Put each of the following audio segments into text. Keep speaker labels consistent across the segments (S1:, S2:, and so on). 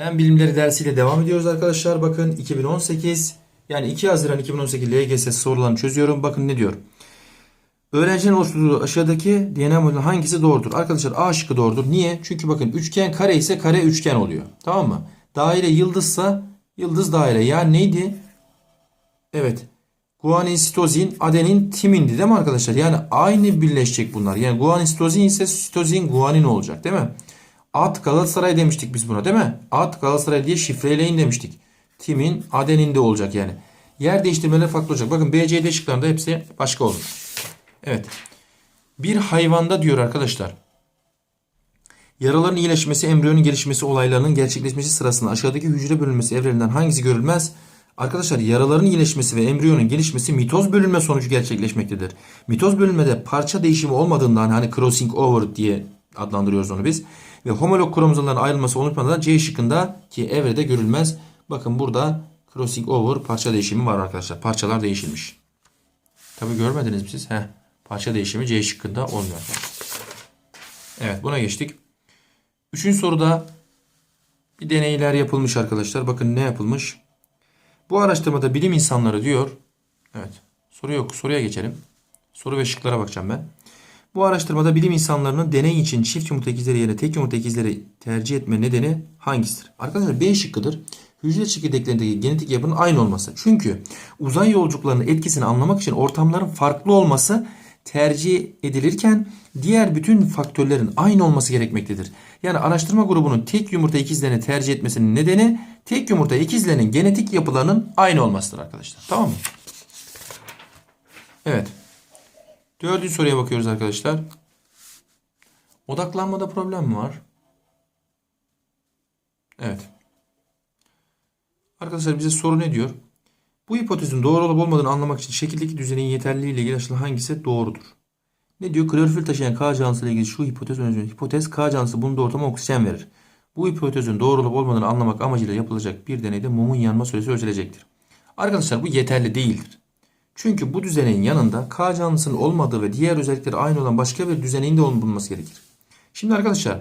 S1: Fen bilimleri dersiyle devam ediyoruz arkadaşlar. Bakın 2018 yani 2 Haziran 2018 LGS sorularını çözüyorum. Bakın ne diyor. Öğrencinin oluşturduğu aşağıdaki DNA modelinin hangisi doğrudur? Arkadaşlar A şıkkı doğrudur. Niye? Çünkü bakın üçgen kare ise kare üçgen oluyor. Tamam mı? Daire yıldızsa yıldız daire. Yani neydi? Evet. Guanin, sitozin, adenin, timindi değil mi arkadaşlar? Yani aynı birleşecek bunlar. Yani guanin, sitozin ise sitozin, guanin olacak değil mi? At Galatasaray demiştik biz buna değil mi? At Galatasaray diye şifreleyin demiştik. Timin, adenin de olacak yani. Yer değiştirmeleri farklı olacak. Bakın B, C, D şıklarında hepsi başka olur. Evet. Bir hayvanda diyor arkadaşlar. Yaraların iyileşmesi, embriyonun gelişmesi olaylarının gerçekleşmesi sırasında aşağıdaki hücre bölünmesi evrelerinden hangisi görülmez? Arkadaşlar yaraların iyileşmesi ve embriyonun gelişmesi mitoz bölünme sonucu gerçekleşmektedir. Mitoz bölünmede parça değişimi olmadığından hani crossing over diye adlandırıyoruz onu biz. Ve homolog kromozomların ayrılması oluşmadan C şıkkında ki evrede görülmez. Bakın burada crossing over parça değişimi var arkadaşlar. Parçalar değişilmiş. Tabi görmediniz mi siz? Heh, parça değişimi C şıkkında olmuyor. Evet buna geçtik. Üçüncü soruda bir deneyler yapılmış arkadaşlar. Bakın ne yapılmış? Bu araştırmada bilim insanları diyor. Evet. Soru yok. Soruya geçelim. Soru ve şıklara bakacağım ben. Bu araştırmada bilim insanlarının deney için çift yumurta ikizleri yerine tek yumurta ikizleri tercih etme nedeni hangisidir? Arkadaşlar B şıkkıdır. Hücre çekirdeklerindeki genetik yapının aynı olması. Çünkü uzay yolculuklarının etkisini anlamak için ortamların farklı olması tercih edilirken diğer bütün faktörlerin aynı olması gerekmektedir. Yani araştırma grubunun tek yumurta ikizlerini tercih etmesinin nedeni tek yumurta ikizlerinin genetik yapılarının aynı olmasıdır arkadaşlar. Tamam mı? Evet. Dördüncü soruya bakıyoruz arkadaşlar. Odaklanmada problem mi var? Evet. Arkadaşlar bize soru ne diyor? Bu hipotezin doğru olup olmadığını anlamak için şekildeki düzenin yeterliliği ile ilgili açılan hangisi doğrudur? Ne diyor? Klorofil taşıyan K canlısı ile ilgili şu hipotez önemli. Hipotez K canlısı bulunduğu ortama oksijen verir. Bu hipotezin doğru olup olmadığını anlamak amacıyla yapılacak bir deneyde mumun yanma süresi ölçülecektir. Arkadaşlar bu yeterli değildir. Çünkü bu düzeneğin yanında K canlısının olmadığı ve diğer özellikleri aynı olan başka bir düzeneğin de bulunması gerekir. Şimdi arkadaşlar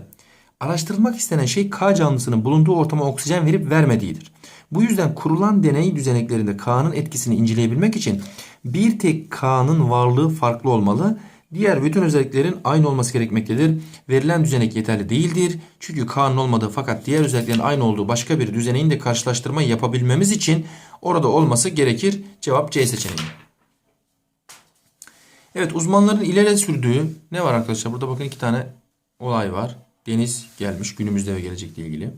S1: araştırılmak istenen şey K canlısının bulunduğu ortama oksijen verip vermediğidir. Bu yüzden kurulan deney düzeneklerinde K'nın etkisini inceleyebilmek için bir tek K'nın varlığı farklı olmalı. Diğer bütün özelliklerin aynı olması gerekmektedir. Verilen düzenek yeterli değildir. Çünkü K'nın olmadığı fakat diğer özelliklerin aynı olduğu başka bir düzeneğin de karşılaştırma yapabilmemiz için orada olması gerekir. Cevap C seçeneği. Evet uzmanların ileri sürdüğü ne var arkadaşlar? Burada bakın iki tane olay var. Deniz gelmiş günümüzde ve gelecekle ilgili.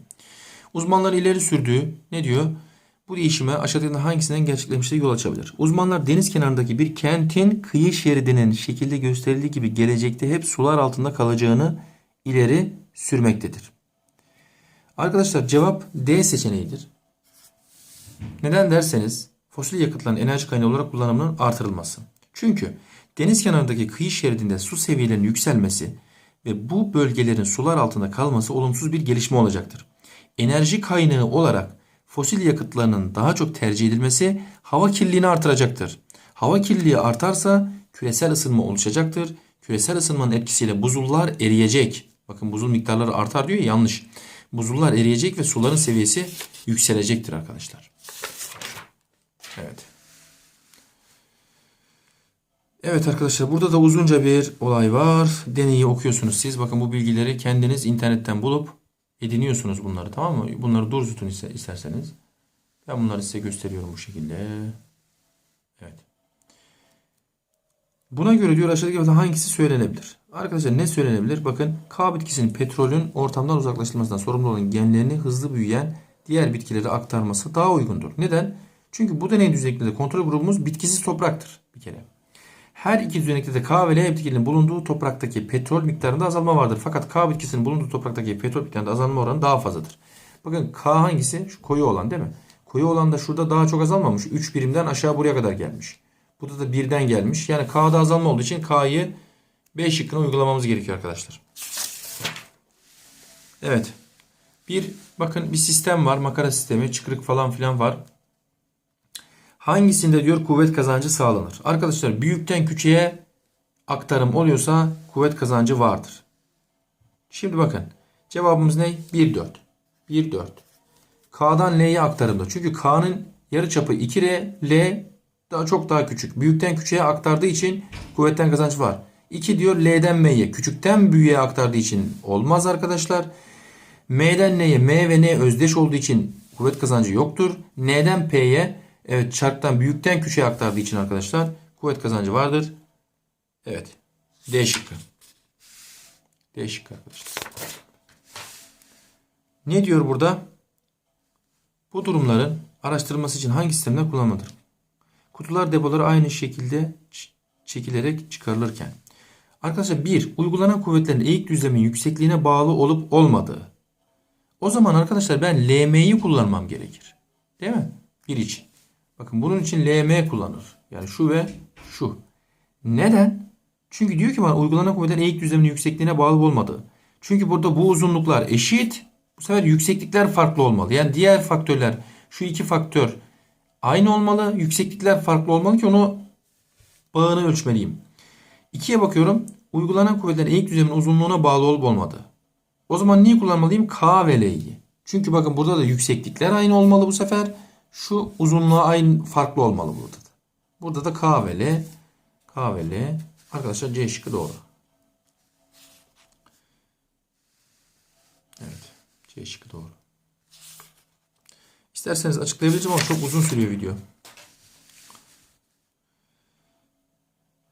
S1: Uzmanlar ileri sürdüğü ne diyor? Bu değişime aşağıdakilerden hangisinden gerçekleşmişse yol açabilir. Uzmanlar deniz kenarındaki bir kentin kıyı şeridinin şekilde gösterildiği gibi gelecekte hep sular altında kalacağını ileri sürmektedir. Arkadaşlar cevap D seçeneğidir. Neden derseniz fosil yakıtların enerji kaynağı olarak kullanımının artırılması. Çünkü deniz kenarındaki kıyı şeridinde su seviyelerinin yükselmesi ve bu bölgelerin sular altında kalması olumsuz bir gelişme olacaktır. Enerji kaynağı olarak fosil yakıtlarının daha çok tercih edilmesi hava kirliliğini artıracaktır. Hava kirliliği artarsa küresel ısınma oluşacaktır. Küresel ısınmanın etkisiyle buzullar eriyecek. Bakın buzul miktarları artar diyor ya yanlış. Buzullar eriyecek ve suların seviyesi yükselecektir arkadaşlar. Evet. Evet arkadaşlar burada da uzunca bir olay var. Deneyi okuyorsunuz siz. Bakın bu bilgileri kendiniz internetten bulup ediniyorsunuz bunları tamam mı? Bunları dur tutun isterseniz. Ben bunları size gösteriyorum bu şekilde. Evet. Buna göre diyor aşağıdaki hangisi söylenebilir? Arkadaşlar ne söylenebilir? Bakın K bitkisinin petrolün ortamdan uzaklaştırılmasından sorumlu olan genlerini hızlı büyüyen diğer bitkilere aktarması daha uygundur. Neden? Çünkü bu deney düzeneklerinde kontrol grubumuz bitkisiz topraktır bir kere. Her iki düzenekte de K ve L bitkinin bulunduğu topraktaki petrol miktarında azalma vardır. Fakat K bitkisinin bulunduğu topraktaki petrol miktarında azalma oranı daha fazladır. Bakın K hangisi? Şu koyu olan değil mi? Koyu olan da şurada daha çok azalmamış. 3 birimden aşağı buraya kadar gelmiş. Burada da birden gelmiş. Yani K'da azalma olduğu için K'yı B şıkkına uygulamamız gerekiyor arkadaşlar. Evet. Bir bakın bir sistem var. Makara sistemi. Çıkırık falan filan var. Hangisinde diyor kuvvet kazancı sağlanır? Arkadaşlar büyükten küçüğe aktarım oluyorsa kuvvet kazancı vardır. Şimdi bakın. Cevabımız ne? 1 4. 1 4. K'dan L'ye aktarımda. Çünkü K'nın yarıçapı 2R, L daha çok daha küçük. Büyükten küçüğe aktardığı için kuvvetten kazanç var. 2 diyor L'den M'ye. Küçükten büyüğe aktardığı için olmaz arkadaşlar. M'den N'ye M ve N özdeş olduğu için kuvvet kazancı yoktur. N'den P'ye evet çarktan büyükten küçüğe aktardığı için arkadaşlar kuvvet kazancı vardır. Evet. D şıkkı. D şıkkı arkadaşlar. Ne diyor burada? Bu durumların araştırılması için hangi sistemler kullanılmalıdır? Kutular depoları aynı şekilde çekilerek çıkarılırken. Arkadaşlar bir uygulanan kuvvetlerin eğik düzlemin yüksekliğine bağlı olup olmadığı. O zaman arkadaşlar ben LM'yi kullanmam gerekir. Değil mi? Bir için. Bakın bunun için LM kullanır. Yani şu ve şu. Neden? Çünkü diyor ki bana uygulanan kuvvetlerin eğik düzlemin yüksekliğine bağlı olmadığı. Çünkü burada bu uzunluklar eşit. Bu sefer yükseklikler farklı olmalı. Yani diğer faktörler şu iki faktör aynı olmalı. Yükseklikler farklı olmalı ki onu bağını ölçmeliyim. İkiye bakıyorum. Uygulanan kuvvetlerin eğik düzlemin uzunluğuna bağlı olup olmadığı. O zaman neyi kullanmalıyım? K ve L'yi. Çünkü bakın burada da yükseklikler aynı olmalı bu sefer. Şu uzunluğa aynı farklı olmalı burada da. Burada da K ve. Arkadaşlar C şıkkı doğru. Evet. C şıkkı doğru. İsterseniz açıklayabileceğim ama çok uzun sürüyor video.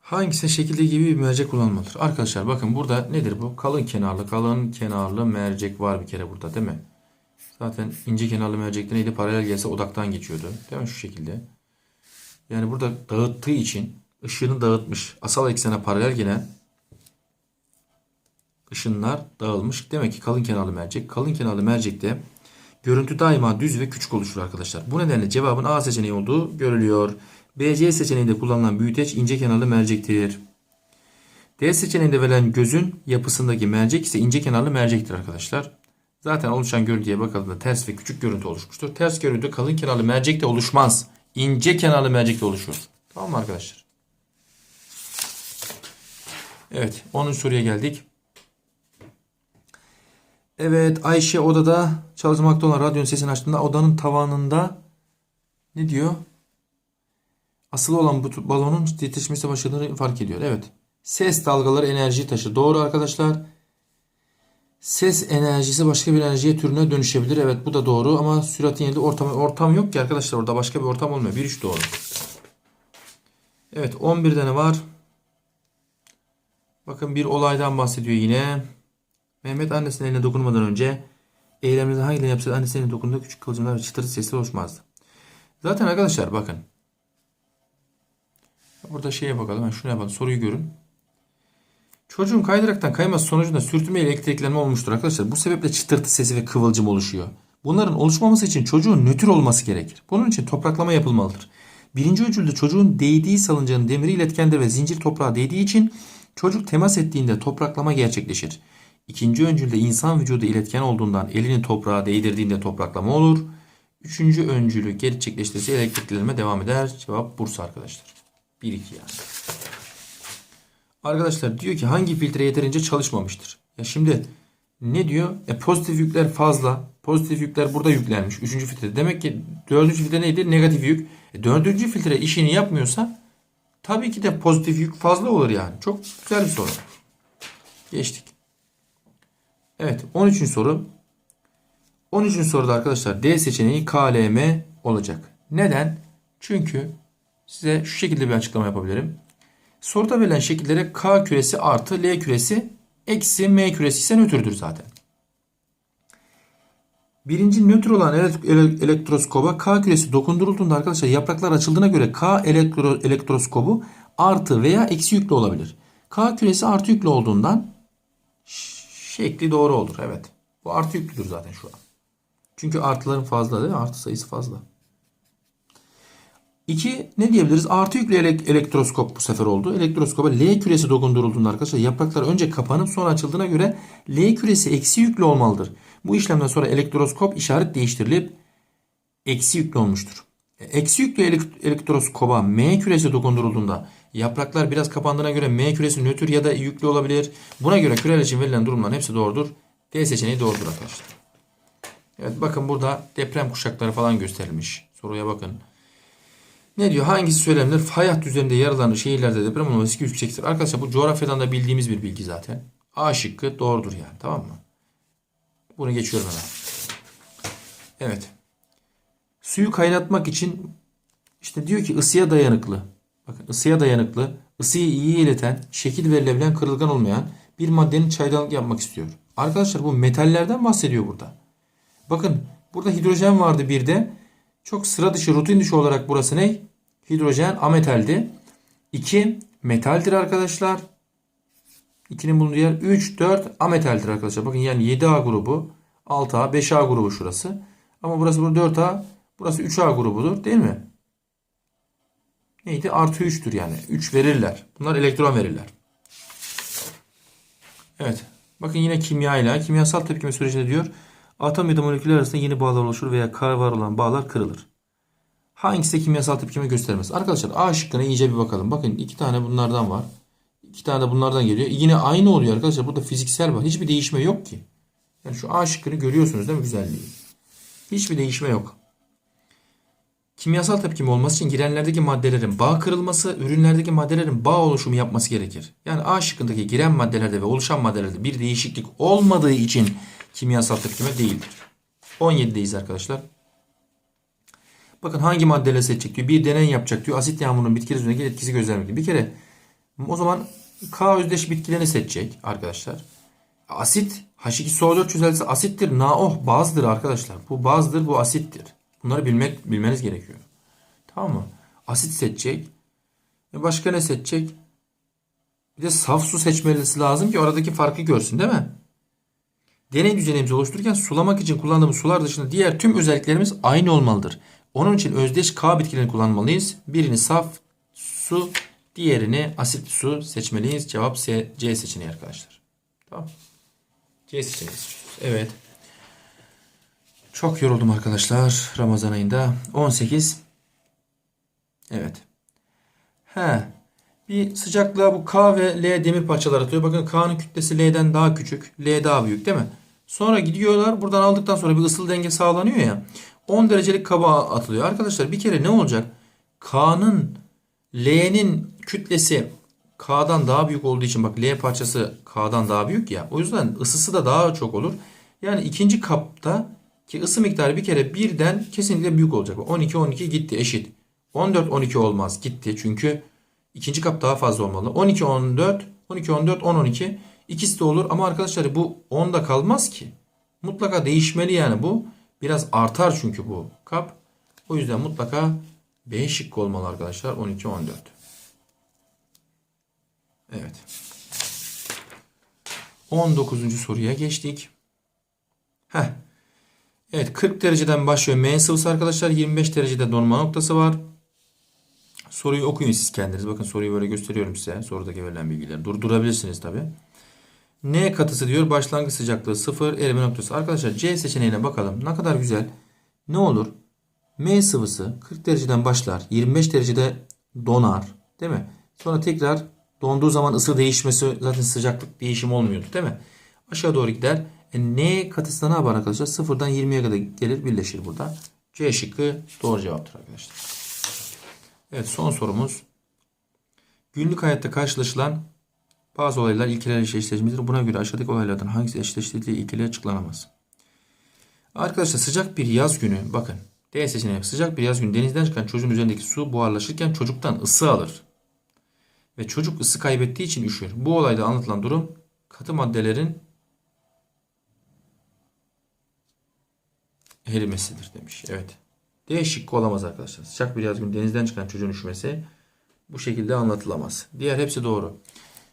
S1: Hangisi şekilde gibi bir mercek kullanılmalıdır? Arkadaşlar bakın burada nedir bu? Kalın kenarlı, kalın kenarlı mercek var bir kere burada değil mi? Zaten ince kenarlı mercekte neydi? Paralel gelse odaktan geçiyordu. Değil mi? Şu şekilde. Yani burada dağıttığı için ışığını dağıtmış. Asal eksene paralel gelen ışınlar dağılmış. Demek ki kalın kenarlı mercek. Kalın kenarlı mercekte görüntü daima düz ve küçük oluşur arkadaşlar. Bu nedenle cevabın A seçeneği olduğu görülüyor. BC seçeneğinde kullanılan büyüteç ince kenarlı mercektir. D seçeneğinde verilen gözün yapısındaki mercek ise ince kenarlı mercektir arkadaşlar. Zaten oluşan görüntüye bakıldığında ters ve küçük görüntü oluşmuştur. Ters görüntü kalın kenarlı mercekte oluşmaz. İnce kenarlı mercekte oluşur. Tamam mı arkadaşlar? Evet 10. soruya geldik. Evet Ayşe odada çalışmakta olan radyonun sesini açtığında odanın tavanında ne diyor? Asılı olan bu balonun titreşmesi başladığını fark ediyor. Evet. Ses dalgaları enerjiyi taşır. Doğru arkadaşlar. Ses enerjisi başka bir enerjiye türüne dönüşebilir. Evet bu da doğru ama süratin yerinde ortam, ortam yok ki arkadaşlar. Orada başka bir ortam olmuyor. Bir üç doğru. Evet 11 tane var. Bakın bir olaydan bahsediyor yine. Mehmet annesinin eline dokunmadan önce eylemlerden hangilerini yapsaydı annesinin eline dokunduğunda küçük kıvılcımlar ve çıtırtı sesler oluşmazdı. Zaten arkadaşlar bakın. Burada şeye bakalım. Ben şuna yapalım. Soruyu görün. Çocuğun kaydıraktan kayması sonucunda sürtünme ile elektriklenme olmuştur arkadaşlar. Bu sebeple çıtırtı sesi ve kıvılcım oluşuyor. Bunların oluşmaması için çocuğun nötr olması gerekir. Bunun için topraklama yapılmalıdır. Birinci ölçülde çocuğun değdiği salıncağın demiri iletkendir ve zincir toprağa değdiği için çocuk temas ettiğinde topraklama gerçekleşir. İkinci öncülde insan vücudu iletken olduğundan elini toprağa değdirdiğinde topraklama olur. Üçüncü öncülü gerçekleştirirse elektriklenme devam eder. Cevap Bursa arkadaşlar. 1-2 yani. Arkadaşlar diyor ki hangi filtre yeterince çalışmamıştır? Ya şimdi ne diyor? E pozitif yükler fazla. Pozitif yükler burada yüklenmiş. Üçüncü filtre. Demek ki dördüncü filtre neydi? Negatif yük. E dördüncü filtre işini yapmıyorsa tabii ki de pozitif yük fazla olur yani. Çok güzel bir soru. Geçtik. Evet 13. soru. 13. soruda arkadaşlar D seçeneği KLM olacak. Neden? Çünkü size şu şekilde bir açıklama yapabilirim. Soruda verilen şekillere K küresi artı L küresi eksi M küresi ise nötrdür zaten. Birinci nötr olan ele- ele- elektroskoba K küresi dokundurulduğunda arkadaşlar yapraklar açıldığına göre K elektro, elektroskobu artı veya eksi yüklü olabilir. K küresi artı yüklü olduğundan şekli doğru olur. Evet. Bu artı yüklüdür zaten şu an. Çünkü artıların fazla değil mi? Artı sayısı fazla. 2 ne diyebiliriz? Artı yüklü elek- elektroskop bu sefer oldu. Elektroskoba L küresi dokundurulduğunda arkadaşlar yapraklar önce kapanıp sonra açıldığına göre L küresi eksi yüklü olmalıdır. Bu işlemden sonra elektroskop işaret değiştirilip eksi yüklü olmuştur. E, Eksi yüklü elek- elektroskoba M küresi dokundurulduğunda yapraklar biraz kapandığına göre M küresi nötr ya da yüklü olabilir. Buna göre küreler için verilen durumların hepsi doğrudur. D seçeneği doğrudur arkadaşlar. Evet bakın burada deprem kuşakları falan gösterilmiş. Soruya bakın. Ne diyor? Hangisi söylenir? Fay üzerinde yer alan şehirlerde deprem olma riski yüksektir. Arkadaşlar bu coğrafyadan da bildiğimiz bir bilgi zaten. A şıkkı doğrudur yani. Tamam mı? Bunu geçiyorum hemen. Evet. Suyu kaynatmak için işte diyor ki ısıya dayanıklı. Bakın ısıya dayanıklı, ısıyı iyi ileten, şekil verilebilen, kırılgan olmayan bir maddenin çaydanlık yapmak istiyor. Arkadaşlar bu metallerden bahsediyor burada. Bakın burada hidrojen vardı bir de. Çok sıra dışı, rutin dışı olarak burası ne? Hidrojen ametaldi. 2 metaldir arkadaşlar. 2'nin bulunduğu yer 3, 4 ametaldir arkadaşlar. Bakın yani 7A grubu, 6A, 5A grubu şurası. Ama burası burada 4A, burası 3A grubudur değil mi? Neydi? Artı 3'tür yani. 3 verirler. Bunlar elektron verirler. Evet. Bakın yine kimya ile kimyasal tepkime sürecinde diyor. Atom ya da moleküller arasında yeni bağlar oluşur veya var olan bağlar kırılır. Hangisi kimyasal tepkime göstermez? Arkadaşlar A şıkkına iyice bir bakalım. Bakın iki tane bunlardan var. İki tane de bunlardan geliyor. Yine aynı oluyor arkadaşlar. Burada fiziksel var. Hiçbir değişme yok ki. Yani şu A şıkkını görüyorsunuz değil mi güzelliği? Hiçbir değişme yok. Kimyasal tepkime olması için girenlerdeki maddelerin bağ kırılması, ürünlerdeki maddelerin bağ oluşumu yapması gerekir. Yani A şıkkındaki giren maddelerde ve oluşan maddelerde bir değişiklik olmadığı için kimyasal tepkime değildir. 17'deyiz arkadaşlar. Bakın hangi maddeleri seçecek diyor. Bir deney yapacak diyor. Asit yağmurunun bitkiler üzerindeki etkisi gözlemliyor. Bir kere o zaman K özdeş bitkilerini seçecek arkadaşlar. Asit H2SO4 çözeltisi asittir. NaOH bazdır arkadaşlar. Bu bazdır, bu asittir. Bunları bilmek bilmeniz gerekiyor. Tamam mı? Asit seçecek. E başka ne seçecek? Bir de saf su seçmesi lazım ki aradaki farkı görsün değil mi? Deney düzenimizi oluştururken sulamak için kullandığımız sular dışında diğer tüm özelliklerimiz aynı olmalıdır. Onun için özdeş K bitkilerini kullanmalıyız. Birini saf su, diğerini asit su seçmeliyiz. Cevap C, C seçeneği arkadaşlar. Tamam. C seçeneği seçiyoruz. Evet. Çok yoruldum arkadaşlar Ramazan ayında. 18. Evet. He. Bir sıcaklığa bu K ve L demir parçaları atıyor. Bakın K'nın kütlesi L'den daha küçük. L daha büyük değil mi? Sonra gidiyorlar. Buradan aldıktan sonra bir ısıl denge sağlanıyor ya. 10 derecelik kaba atılıyor. Arkadaşlar bir kere ne olacak? K'nın L'nin kütlesi K'dan daha büyük olduğu için bak L parçası K'dan daha büyük ya. O yüzden ısısı da daha çok olur. Yani ikinci kapta ki ısı miktarı bir kere birden kesinlikle büyük olacak. 12 12 gitti eşit. 14 12 olmaz gitti çünkü ikinci kap daha fazla olmalı. 12 14 12 14 10 12 ikisi de olur ama arkadaşlar bu 10'da kalmaz ki. Mutlaka değişmeli yani bu. Biraz artar çünkü bu kap. O yüzden mutlaka B şık olmalı arkadaşlar 12 14. Evet. 19. soruya geçtik. Heh. Evet 40 dereceden başlıyor M sıvısı arkadaşlar. 25 derecede donma noktası var. Soruyu okuyun siz kendiniz. Bakın soruyu böyle gösteriyorum size. Sorudaki verilen bilgileri. Durdurabilirsiniz tabi. N katısı diyor. Başlangıç sıcaklığı 0. Erime noktası. Arkadaşlar C seçeneğine bakalım. Ne kadar güzel. Ne olur? M sıvısı 40 dereceden başlar. 25 derecede donar. Değil mi? Sonra tekrar donduğu zaman ısı değişmesi zaten sıcaklık değişimi olmuyordu değil mi? Aşağı doğru gider. E, N katısı ne yapar arkadaşlar? Sıfırdan 20'ye kadar gelir birleşir burada. C şıkkı doğru cevaptır arkadaşlar. Evet son sorumuz. Günlük hayatta karşılaşılan bazı olaylar ilkeler eşleştirmelidir. Buna göre aşağıdaki olaylardan hangisi eşleştirdiği ilkeler açıklanamaz. Arkadaşlar sıcak bir yaz günü bakın. D seçeneği sıcak bir yaz günü denizden çıkan çocuğun üzerindeki su buharlaşırken çocuktan ısı alır. Ve çocuk ısı kaybettiği için üşür. Bu olayda anlatılan durum katı maddelerin erimesidir demiş. Evet. D şıkkı olamaz arkadaşlar. Sıcak bir yaz günü denizden çıkan çocuğun üşümesi bu şekilde anlatılamaz. Diğer hepsi doğru.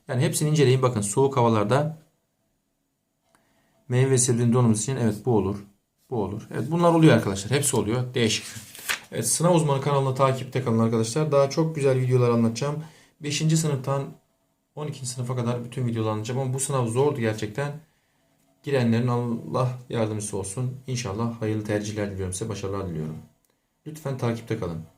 S1: Yani hepsini inceleyin. Bakın soğuk havalarda meyve ve sebzenin donması için evet bu olur. Bu olur. Evet bunlar oluyor arkadaşlar. Hepsi oluyor. D şıkkı. Evet sınav uzmanı kanalını takipte kalın arkadaşlar. Daha çok güzel videolar anlatacağım. 5. sınıftan 12. sınıfa kadar bütün videolar anlatacağım ama bu sınav zordu gerçekten. Girenlerin Allah yardımcısı olsun. İnşallah hayırlı tercihler diliyorum size. Başarılar diliyorum. Lütfen takipte kalın.